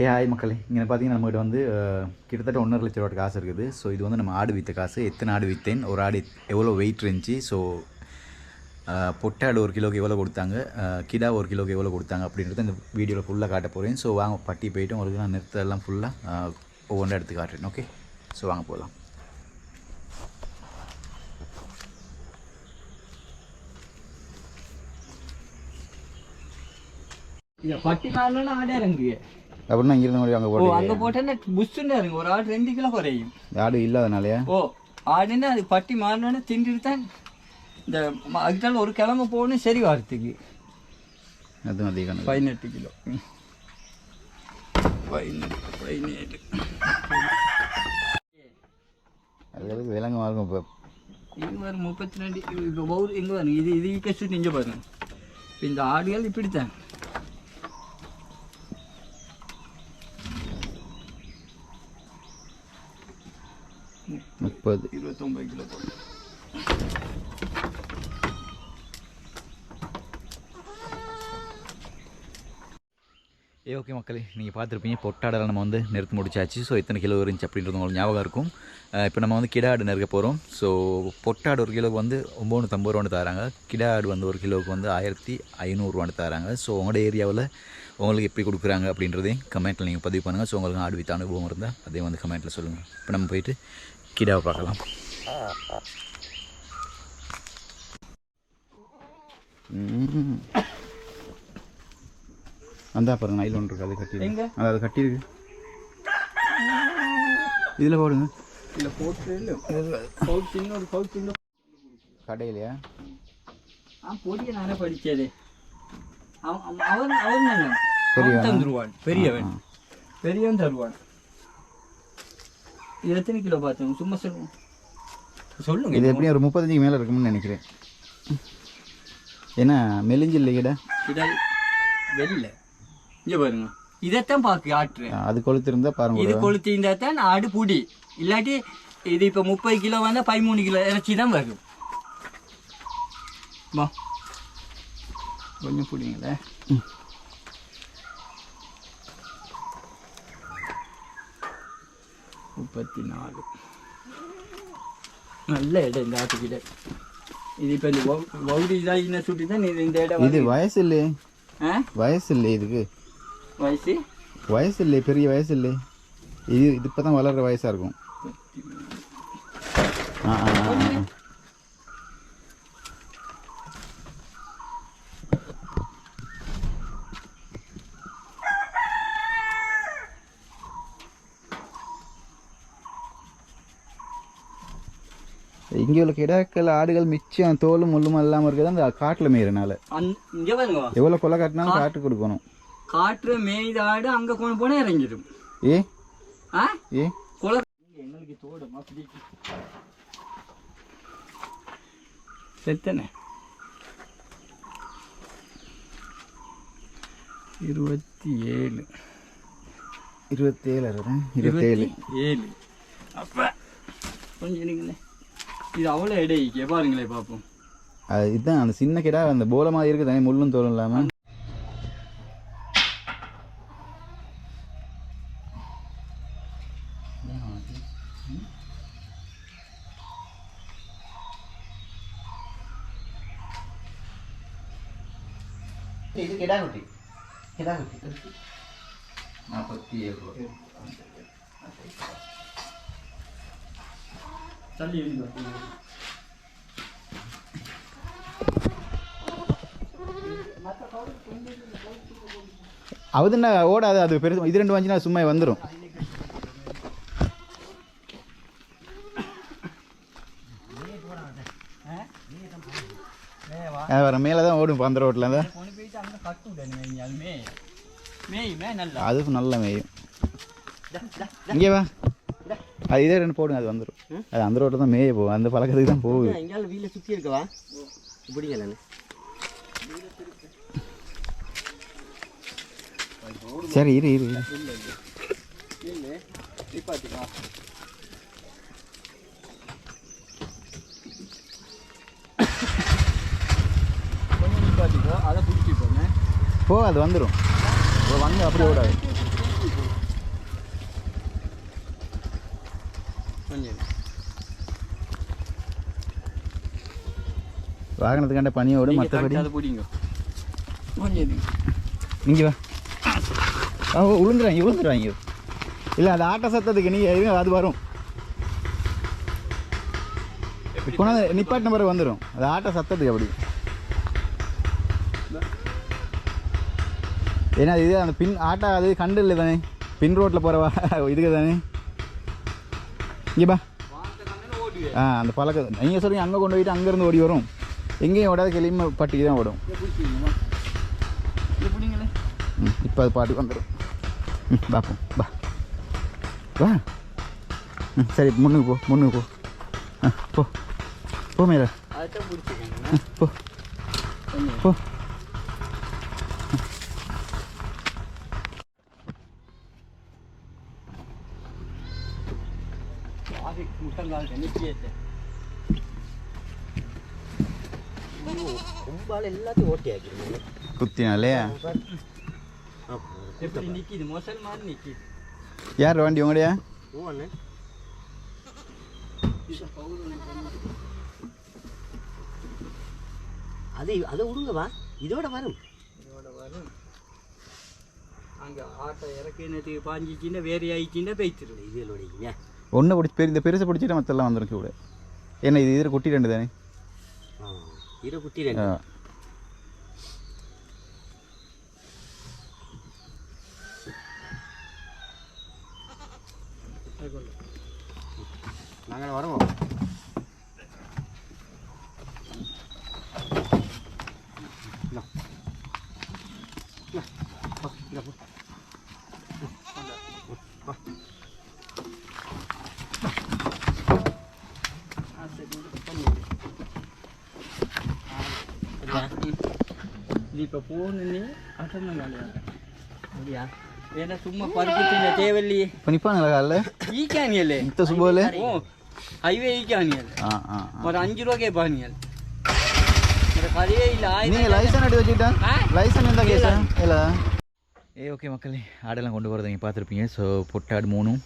ஏ hi மக்களே. இங்கே பார்த்தீங்கன்னா நம்மகிட்ட வந்து கிட்டத்தட்ட ஒன்றரை லட்ச ரூபா காசு இருக்குது. ஸோ இது வந்து நம்ம ஆடு விற்ற காசு. எத்தனை ஆடு விற்றேன் ஒரு ஆடு எவ்வளோ வெயிட் இருந்துச்சு? ஸோ பொட்டாடு ஒரு கிலோக்கு எவ்வளோ கொடுத்தாங்க? கிடா ஒரு கிலோக்கு எவ்வளோ கொடுத்தாங்க? அப்படின்றத இந்த வீடியோவில் ஃபுல்லாக காட்ட போகிறேன் ஸோ வாங்க பட்டி போயிட்டு உங்களுக்கு நான் நிறுத்தெல்லாம் ஃபுல்லாக ஒவ்வொன்றா எடுத்து காட்டுறேன். ஓகே ஸோ வாங்க போகலாம் பட்டி மாறினா ஆடே இறங்கு அப்படின்னா இங்கிருந்து கொண்டு அங்கே போட்டு அங்க போட்டேன்னா புஷ்ஷுன்னு இறங்கு ஒரு ஆடு ரெண்டு கிலோ குறையும். ஆடு இல்லாதனாலயா? ஓ ஆடுன்னா அது பட்டி மாறினோன்னு திண்டுட்டு தான் இந்த அதுக்கால ஒரு கிழமை போகணும் சரி வாரத்துக்கு. அதுவும் அதிகம் பதினெட்டு கிலோ. பதினெட்டு பதினேழு. அது விலங்கு இருக்கும் இப்போ? இது ஒரு முப்பத்தி ரெண்டு. இப்போ ஒரு இங்கே பாருங்க. இது இது கஷ்டம் பாருங்க. இப்ப இந்த ஆடுகள் இப்படித்தான். முப்பது. இருபத்தொம்பது கிலோ ஏ ஓகே மக்களே நீங்கள் பார்த்துருப்பீங்க பொட்டாடெல்லாம் நம்ம வந்து நிறுத்தி முடிச்சாச்சு. ஸோ எத்தனை கிலோ இருந்துச்சு அப்படின்றது உங்களுக்கு ஞாபகம் இருக்கும். இப்போ நம்ம வந்து கிடா ஆடு நெருக்க போகிறோம் ஸோ பொட்டாடு ஒரு கிலோவுக்கு வந்து ஒம்பது ரூபான்னு தராங்க. கிடா ஆடு வந்து ஒரு கிலோவுக்கு வந்து ஆயிரத்தி ஐநூறுரூவான்னு தராங்க. ஸோ உங்களோட ஏரியாவில் உங்களுக்கு எப்படி கொடுக்குறாங்க அப்படின்றதையும் கமெண்ட்டில் நீங்கள் பதிவு பண்ணுங்கள் ஸோ உங்களுக்கு ஆடு வித்த அனுபவம் இருந்தால் அதையும் வந்து கமெண்ட்டில் சொல்லுங்கள் இப்போ நம்ம போயிட்டு கிடாவை பார்க்கலாம். அந்த பாருங்க நைல் ஒன்று இருக்கு அது கட்டி எங்க? அது அது கட்டியிருக்கு இதில் போடுங்க. இல்லை போட்டு கடையிலையா? ஆ பொடிய நானே படிச்சது அவன் அவன் பெரியவனா? அவன் தந்துருவான். பெரியவன். பெரியவன் தருவான். இது எத்தனை கிலோ பார்த்தோம் சும்மா சொல்லுங்க சொல்லுங்க. இது எப்படியும் ஒரு முப்பத்தஞ்சுக்கு மேலே இருக்கும்னு நினைக்கிறேன். ஏன்னா மெலிஞ்சு இல்லை இதை வெள்ள. இங்க பாருங்க. இதைத்தான் பாக்கு ஆட்டுறேன் அது கொளுத்து இருந்தால் பாருங்க இது கொளுத்தி இருந்தா தான் ஆடு புடி. இல்லாட்டி இது இப்ப முப்பது கிலோ வந்தா பதிமூணு கிலோ இறைச்சி தான் வரும். வா. கொஞ்சம் பிடிங்களே. முப்பத்தி நாலு நல்ல இடம் இந்த ஆட்டுக்கிட்ட இது இப்போ இந்த இதாக என்ன சுட்டி தான் இது இந்த இடம் இது வயசு இல்லை ஆ? வயசு இல்லை இதுக்கு. வயசு? வயசு இல்லை பெரிய வயசு இல்லை இது இது இப்போ தான் வளர்கிற வயசாக இருக்கும் ஆ ஆ ஆ, ஆ இங்கே உள்ள கிடாக்கள் ஆடுகள் மிச்சம் தோலும் முள்ளும் இல்லாமல் இருக்குது. அந்த காட்டில் மேயிறனால. அந் இங்கே பாருங்க. எவ்வளோ கொலை காட்டினாலும் காட்டு கொடுக்கணும் காற்று மேய்த ஆடு அங்க கொண்டு போனா இறங்கிடும். ஏ? ஏ? குளம் எங்களுக்கு அப்படி செத்தனே இருபத்தி ஏழு இருபத்தேழு இருபத்தேழு ஏழு. அப்ப கொஞ்சம் இருங்களே இது அவ்வளோ எடைக்கு பாருங்களே பார்ப்போம் அது இதுதான் அந்த சின்ன கிடா அந்த போல மாதிரி இருக்குது தானே முள்ளும் தோலும் இல்லாமல் இது கிடா குட்டி கிடா குட்டி நாற்பத்தி ஏழு ரூபா தள்ளி அது என்ன ஓடாது அது பெருசு இது ரெண்டு வாங்கினா சும்மா வந்துடும் வர மேலே தான் ஓடும் அந்த ரோட்டில் தான் அது நல்ல. மேயும் இங்கே வா. அது இதே ரெண்டு போடுங்க அது வந்துடும் அது அந்த ரோட்டில் தான் மேய போகும் அந்த பழக்கத்துக்கு தான் போகுது. எங்கேயாலும் வீட்டில் சுற்றி இருக்கவா இப்படிங்களே சரி இரு இரு போ அது வந்துடும் வந்து அப்படியே ஓடாது. வாகனத்துக்காண்ட பனியோடு மற்றபடி கரெக்டா அதை பிடிங்க. கொஞ்சம் நீங்க வா. ஆ உளுந்துறாங்க உளுந்துருவாங்க இல்லை அது ஆட்ட சத்தத்துக்கு நீங்கள் இருங்க அது வரும். கொண்டாந்து நிப்பாட்டின பிறகு வந்துடும் அது ஆட்ட சத்தத்துக்கு அப்படி. ஏன்னா இது அந்த பின் ஆட்டா அது கண்டு இல்லை தானே? பின் ரோட்டில் போகிறவா இதுக்கு தானே? இங்கே பா ஆ அந்த பழக்கம். நீங்கள் சொல்றீங்க அங்கே கொண்டு போயிட்டு அங்கேருந்து ஓடி வரும். எங்கேயும் ஓடாத கிளியும் பட்டிக்கு தான் ஓடும். ம் இப்போ அது பாட்டுக்கு வந்துடும் ம் பார்ப்போம் பா வா. ம் சரி முன்னுக்கு போ முன்னுக்கு போ. ஆ போ. போ மேல. போ. போ. முட்டங்கால் நிற்கியத்தை கும்பால் எல்லாத்தையும் ஓட்டி ஆக்கிடுங்க குத்தினாலே? எப்படி நிற்கிது மொசல் மாதிரி நிற்கிது யார் வண்டி உங்களையா? அண்ணே அதை அதை விடுங்கவா இதோட வரும். இதோட வரும். அங்கே ஆட்டை இறக்கினத்துக்கு பாஞ்சிச்சின்னா வேறு ஆயிடுச்சின்னா பெய்த்துருது இதுகளோட ஒன்று பிடிச்சி பெரிய இந்த பெருசை பிடிச்சிட்டு மற்றெல்லாம் வந்துடும் கூட ஏன்னா இது இதில் குட்டி ரெண்டு தானே? ஆ. ரெண்டு நாங்கள் வரோம் இது இப்போ போகணுன்னே அட்டன் பண்ணாலையா அப்படியா? ஏன்னா சும்மா பருப்பு இப்போ நிற்பாங்களா காலைல? ஈக்கானியல்லே இந்த சுபோல ஓ ஹைவே ஈக்கானியல் ஆ. ஒரு அஞ்சு ரூபா கேட்பானியல் நீங்கள் லைசன் எடுத்து வச்சுக்கிட்டா? லைசன் இருந்தால் கேஸா இல்லை. ஏ ஓகே மக்களே ஆடெல்லாம் கொண்டு வரதை நீங்கள் பார்த்துருப்பீங்க. ஸோ பொட்டாடு மூணும்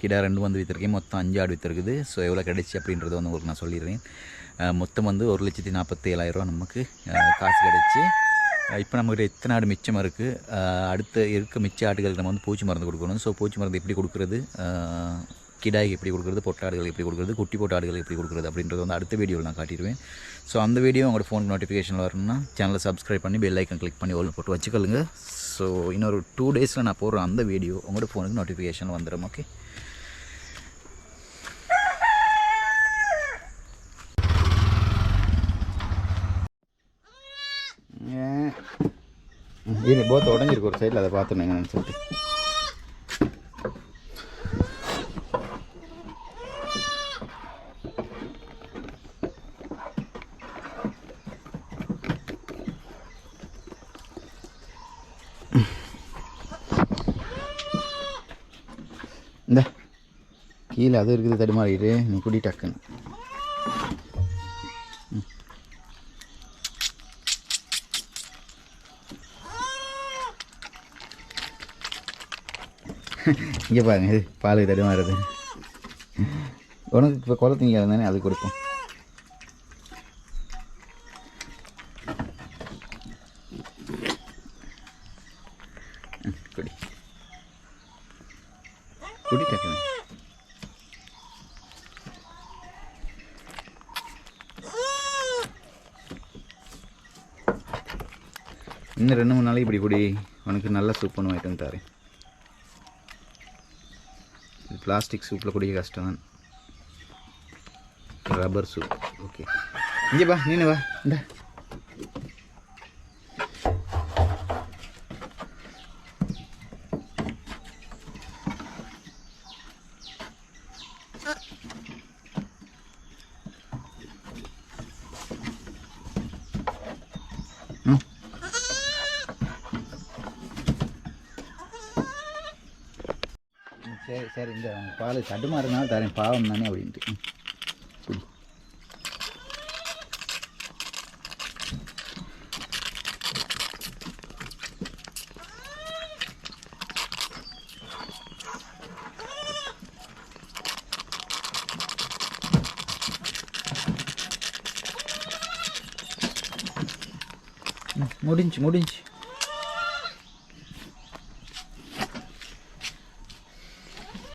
கிடா ரெண்டும் வந்து விற்றுருக்கேன் மொத்தம் அஞ்சு ஆடு விற்றுருக்குது ஸோ எவ்வளோ கிடைச்சி அப்படின்றத வந்து உங்களுக்கு நான் சொல்லிடுறேன். மொத்தம் வந்து ஒரு லட்சத்தி நாற்பத்தி ஏழாயிரரூவா நமக்கு காசு கிடச்சி. இப்போ நம்மகிட்ட எத்தனை ஆடு மிச்சமாக இருக்குது அடுத்த இருக்க மிச்ச ஆடுகள் நம்ம வந்து பூச்சி மருந்து கொடுக்கணும். ஸோ பூச்சி மருந்து எப்படி கொடுக்குறது? கிடாய்க்கு எப்படி கொடுக்குறது? பொட்டாடுகள் எப்படி கொடுக்குறது? குட்டி போட்ட ஆடுகள் எப்படி கொடுக்குறது? அப்படின்றது வந்து அடுத்த வீடியோவில் நான் காட்டிடுவேன். ஸோ அந்த வீடியோ உங்களோட ஃபோன் நோட்டிஃபிகேஷன் வரணும்னா சேனலை சப்ஸ்கிரைப் பண்ணி பெல் ஐக்கன் கிளிக் பண்ணி ஓல் போட்டு வச்சுக்கொள்ளுங்க. ஸோ இன்னொரு டூ டேஸில் நான் போடுற அந்த வீடியோ உங்களோட ஃபோனுக்கு நோட்டிஃபிகேஷன் வந்துடும் ஓகே இது போத்த உடஞ்சிருக்கு ஒரு சைடில் அதை பார்த்துருங்க என்னன்னு சொல்லிட்டு இந்த கீழே அது இருக்குது தடுமாறிட்டு நீ குடி டக்குன்னு. இங்கே பாருங்க இது பால் தடுமாறுது உனக்கு இப்போ குளத்தீங்க தானே அது கொடுப்போம். குடி. குடி இன்னும் ரெண்டு மூணு நாளைக்கு இப்படி குடி. உனக்கு நல்ல சூப் ஒன்று வாங்கிட்டு வந்து தரேன். பிளாஸ்டிக் சூப்பில் குடிக்க கஷ்டம் தான் ரப்பர் சூப் ஓகே இங்கே வா நீனு வா. இந்த. சரி இந்த பால் தடுமாறுனாலும் தரேன் பாவம் தானே அப்படின்ட்டு. முடிஞ்சு முடிஞ்சு.